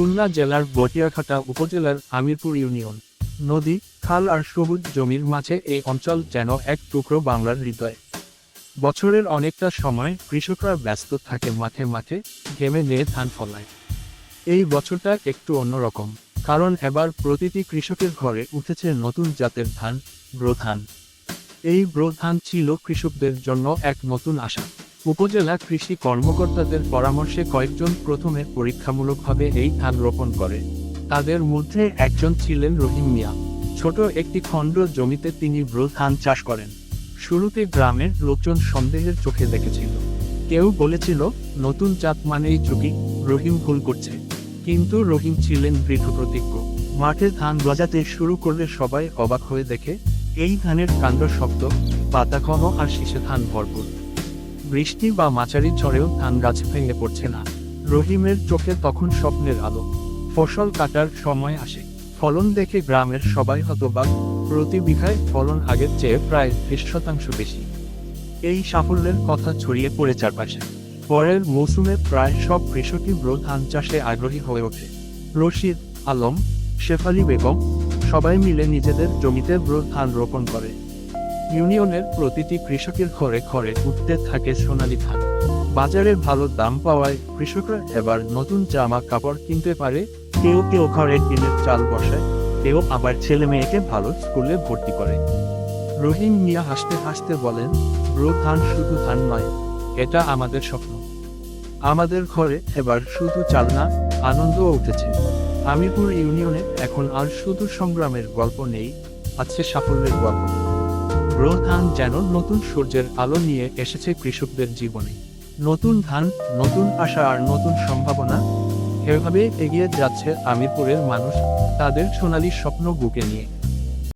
খুলনা জেলার বটিয়াখাটা উপজেলার আমিরপুর ইউনিয়ন। নদী, খাল আর সবুজ জমির মাঝে এই অঞ্চল যেন এক টুকরো বাংলার হৃদয়। বছরের অনেকটা সময় কৃষকরা ব্যস্ত থাকে মাঠে মাঠে, ঘেমে নিয়ে ধান ফলায়। এই বছরটা একটু অন্যরকম, কারণ এবার প্রতিটি কৃষকের ঘরে উঠেছে নতুন জাতের ধান, ব্রো ধান। এই ব্রো ধান ছিল কৃষকদের জন্য এক নতুন আশা। উপজেলা কৃষি কর্মকর্তাদের পরামর্শে কয়েকজন প্রথমে পরীক্ষামূলকভাবে এই ধান রোপণ করে। তাদের মধ্যে একজন ছিলেন রহিম মিয়া। ছোট একটি খণ্ড জমিতে তিনি ব্রো ধান চাষ করেন। শুরুতে গ্রামের লোকজন সন্দেহের চোখে দেখেছিল। কেউ বলেছিল, নতুন জাত মানেই ঝুঁকি, রহিম ভুল করছে। কিন্তু রহিম ছিলেন দৃঢ় প্রতিজ্ঞ মাঠে ধান গজাতে শুরু করলে সবাই অবাক হয়ে দেখে, এই ধানের কাণ্ড শক্ত, পাতা ঘন আর শীষে ধান ভরপুর। বৃষ্টি বা মাচারি ঝড়েও ধান গাছ ভেঙে পড়ছে না। রহিমের চোখে তখন স্বপ্নের আলো। ফসল কাটার সময় আসে। ফলন দেখে গ্রামের সবাই হতবাক। প্রতি বিঘায় ফলন আগের চেয়ে প্রায় বিশ শতাংশ বেশি। এই সাফল্যের কথা ছড়িয়ে পড়ে চারপাশে। পরের মৌসুমে প্রায় সব কৃষকই ব্রো ধান চাষে আগ্রহী হয়ে ওঠে। রশিদ, আলম, শেফালি বেগম সবাই মিলে নিজেদের জমিতে ব্রো ধান রোপণ করে। ইউনিয়নের প্রতিটি কৃষকের ঘরে ঘরে উঠতে থাকে সোনালী ধান। বাজারে ভালো দাম পাওয়ায় কৃষকরা এবার নতুন জামা কাপড় কিনতে পারে। কেউ কেউ ঘরে টিনের চাল বসায়, কেউ আবার ছেলে মেয়েকে ভালো স্কুলে ভর্তি করে। রহিম মিয়া হাসতে হাসতে বলেন ব্রো ধান শুধু ধান নয়, এটা আমাদের স্বপ্ন। আমাদের ঘরে এবার শুধু চাল না আনন্দও উঠেছে। আমিরপুর ইউনিয়নে এখন আর শুধু সংগ্রামের গল্প নেই, আছে সাফল্যের গল্প। ব্রো ধান যেন নতুন সূর্যের আলো নিয়ে এসেছে কৃষকদের জীবনে। নতুন ধান, নতুন আশা আর নতুন সম্ভাবনা, এভাবে এগিয়ে যাচ্ছে আমিরপুরের মানুষ, তাদের সোনালি স্বপ্ন বুকে নিয়ে।